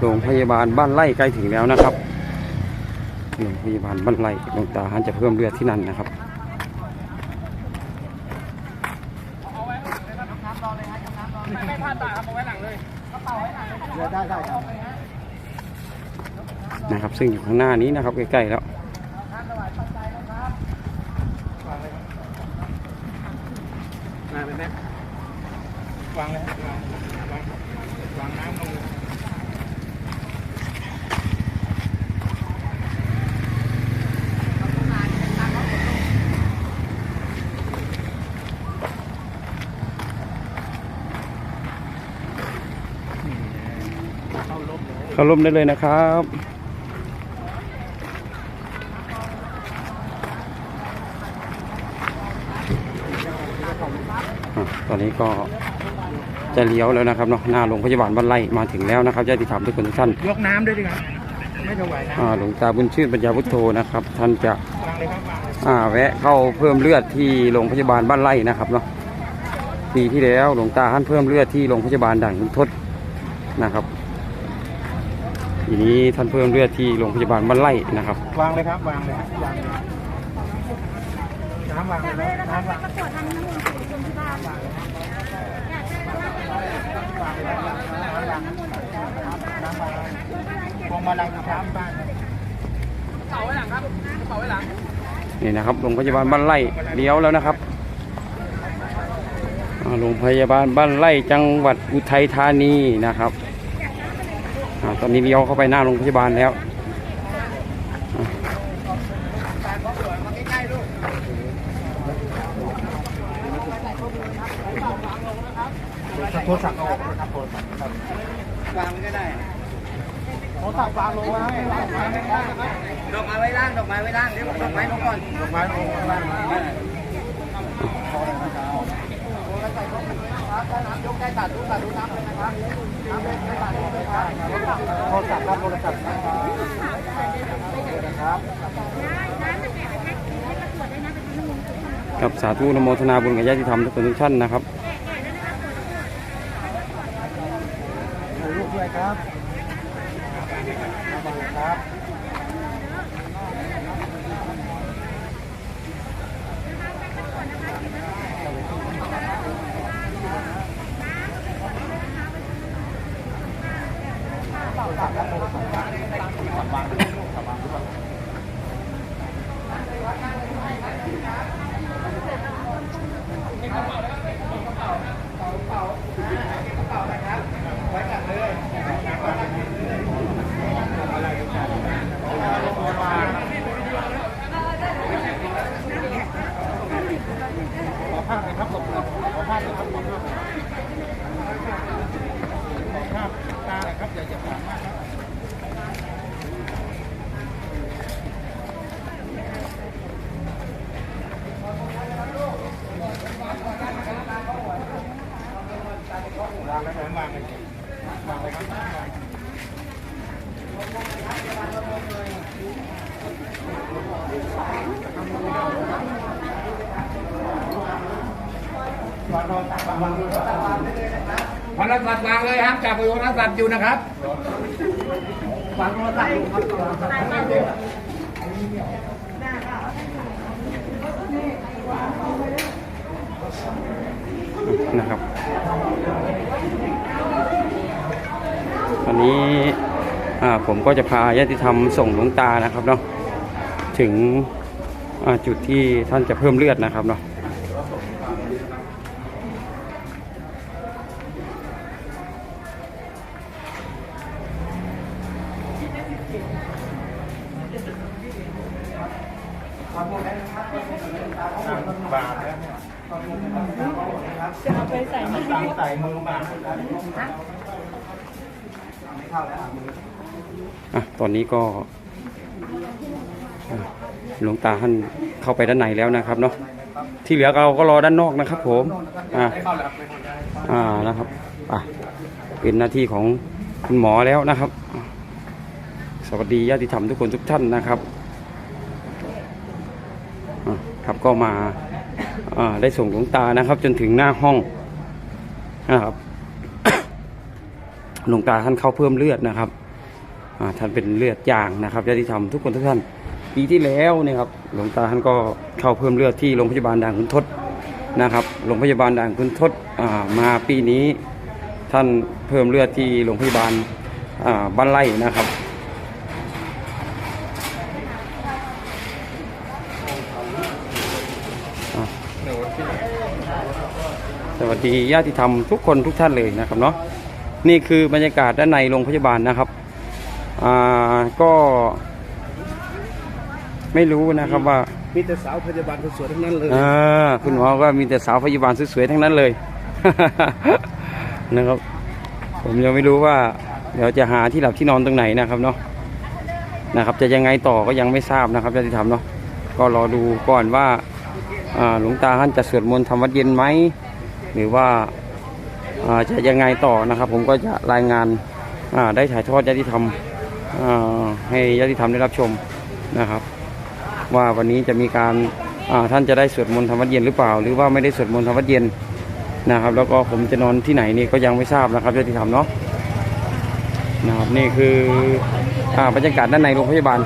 โรงพยาบาลบ้านไร่ใกล้ถึงแล้วนะครับโรงพยาบาลบ้านไร่หลวงตาท่านจะเพิ่มเลือดที่นั่นนะครับได้ได้ครับนะครับ ซึ่งอยู่ข้างหน้านี้นะครับใกล้ๆแล้วมาเป็นแม่วางเลยวางวางวางน้ำลง เลยเข้าร่มได้เลยนะครับอะตอนนี้ก็จะเลี้ยวแล้วนะครับเนาะหน้าโรงพยาบาลบ้านไร่มาถึงแล้วนะครับญาติธรรมทุกคนทุกท่านยกน้ำด้วยดีครับไม่ถวายน้ำอ่าหลวงตาบุญชื่นปัญญาพุทโธนะครับ ท่านจะวางเลยครับวางเลยอ่าแวะเข้าเพิ่มเลือดที่โรงพยาบาลบ้านไร่นะครับเนาะปีที่แล้วหลวงตาท่านเพิ่มเลือดที่โรงพยาบาลด่านขุนทดนะครับ ทีนี้ท่านเพิ่มเลือดที่โรงพยาบาลบ้านไร่นะครับ วางเลยครับวางเลยครับวางเลยน้ำวางเลยนะน้ำวางประกวดทำน้ำมันต์ของคนที่บ้านน้ำวางพวงมาลัยอยู่ช้ำบ้านนี่นะครับโรงพยาบาลบ้านไร่เลี้ยวแล้วนะครับอ่าโรงพยาบาลบ้านไร่จังหวัดอุทัยธานีนะครับอา ตอนนี้เลี้ยวเข้าไปหน้าโรงพยาบาลแล้วโทรศัพท์เอาออกนะครับโทรศัพท์ครับวางก็ได้โทรศัพท์วางลงมาให้วางไว้ไม่ได้นะดอกไม้ไว้ล่างดอกไม้ไว้ล่างเดี๋ยวดอกไม้ลงก่อนดอกไม้ลงข้างล่างนะยกได้ตัดรูปตัดรูปน้ำเลยนะครับน้ำเลยไม่ตัดรูป โทรศัพท์ครับโทรศัพท์นะครับน้ำมันแจกไปแพ็คให้ประกวดได้นะเป็นน้ำมันต์กับสาธุอนโมทนาบุญกับญาติธรรมทุกคนทุกท่านนะครับถ่ายรูปด้วยครับระวังครับ ไปวัดนั้น วันรับพนักสัตว์วางเลยห้ามจับไปพนักสัตว์อยู่นะครับวางโทรศัพท์อยู่ครับวันะครับตอนนี้ ผมก็จะพาญาติธรรมส่งหลวงตานะครับเนาะถึงอ่าจุดที่ท่านจะเพิ่มเลือดนะครับเนาะบาทแล้วเนี่ยจะเอาไปใส่มือใส่มือบาทไม่เข้าแล้วมือ อะตอนนี้ก็หลวงตาท่านเข้าไปด้านในแล้วนะครับเนาะที่เหลือเราก็รอด้านนอกนะครับ ผมอ่าอ่านะครับอะเป็นหน้าที่ของคุณหมอแล้วนะครับ สวัสดีญาติธรรมทุกคนทุกท่านนะครับครับก็มาได้ส่งหลวงตานะครับ จนถึงหน้าห้องนะครับหลวงตาท่านเข้าเพิ่มเลือดนะครับ ท่านเป็นเลือดจางนะครับญาติธรรมทุกคนทุกท่านปีที่แล้วเนี่ยครับหลวงตาท่านก็เข้าเพิ่มเลือดที่โรงพยาบาลด่านขุนทดนะครับโรงพยาบาลด่านขุนทดมาปีนี้ ท่านเพิ่มเลือดที่โรงพยาบาลบ้านไร่นะครับสวัสดีญาติธรรมทุกคนทุกท่านเลยนะครับเนาะนี่คือบรรยากาศด้านในโรงพยาบาลนะครับ อ่าก็ไม่รู้นะครับว่ามีแต่สาวพยาบาลสวยๆทั้งนั้นเลยอ่าคุณหมอก็มีแต่สาวพยาบาลสวยๆทั้งนั้นเลย นะครับ ผมยังไม่รู้ว่า เดี๋ยวจะหาที่หลับที่นอนตรงไหนนะครับเนาะนะครับ จะยังไงต่อก็ยังไม่ทราบนะครับญาติธรรมเนาะก็รอดูก่อนว่าอ่าหลวงตาท่านจะสวดมนต์ทำวัดเย็นไหมหรือว่าอ่าจะยังไงต่อนะครับ ผมก็จะรายงานอ่าได้ถ่ายทอดญาติธรรมอ่า ให้ญาติธรรมได้รับชมนะครับ ว่าวันนี้จะมีการท่านจะได้สวดมนต์ธรรมวัดเย็นหรือเปล่า หรือว่าไม่ได้สวดมนต์ธรรมวัดเย็นนะครับ แล้วก็ผมจะนอนที่ไหนนี่ก็ยังไม่ทราบนะครับญาติธรรมเนาะนะครับนี่คือบรรยากาศด้านในโรงพยาบาล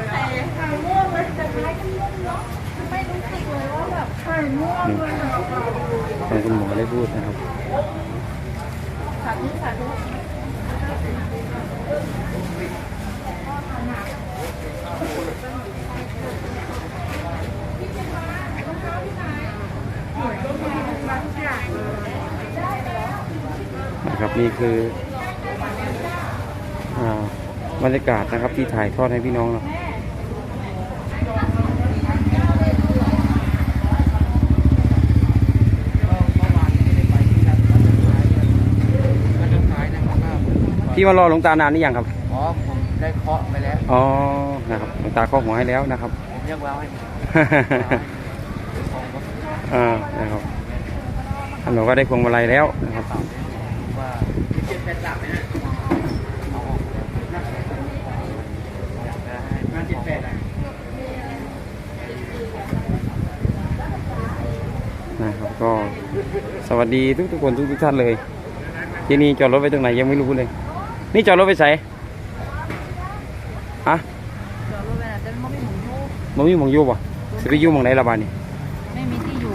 ทางคุณหมอได้พูดนะครับ นะครับนี่คือบรรยากาศนะครับที่ถ่ายทอดให้พี่น้องเราพี่มารอหลวงตานานหรือยังครับอ๋อผ ได้เคาะไปแล้วอ๋อนะครับหลวงตาข้อหัวให้แล้วนะครับผมเรียกว่าให้อ่านะครับท่านบอกว่าได้พวงมาลัยแล้วนะครับว่าเป็นหลักไหมนะเอาออกมาจิตแปดอะนะครับก็สวัสดีทุกทุกๆคนทุกทุกๆท่านเลย ที่นี่จอดรถไว้ตรงไหนยังไม่รู้เลย นี่จอดรถไปใส่อะ จอดรถไปนะแต่ไม่มีหมุนยู มันมีหมองอยู่ป่ะสิไปอยู่หมองไหนละบานนี่ ไม่มีที่อยู่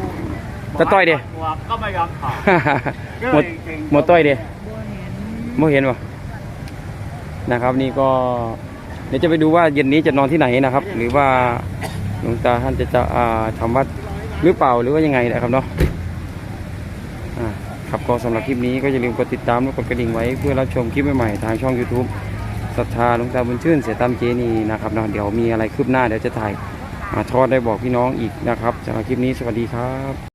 ตะต้อยเด้หัวก็ไม่ยอมถอดหมดหมดต้อยเด้บัวเห็นไม่เห็นป่ะนะครับ นี่ก็ เดี๋ยวจะไปดูว่าเย็นนี้จะนอนที่ไหนนะครับ หรือว่าหลวงตาท่านจะจะอ่าทำวัดหรือเปล่าหรือว่ายังไงนะครับเนาะอ่าครับก็สำหรับคลิปนี้ก็อย่าลืมกดติดตามและกดกระดิ่งไว้เพื่อรับชมคลิปใหม่ๆทางช่อง YouTube ศรัทธาหลวงตาบุญชื่นเสียตามเจนีนะครับเนาะเดี๋ยวมีอะไรคืบหน้าเดี๋ยวจะถ่ายทอดได้บอกพี่น้องอีกนะครับสำหรับคลิปนี้สวัสดีครับ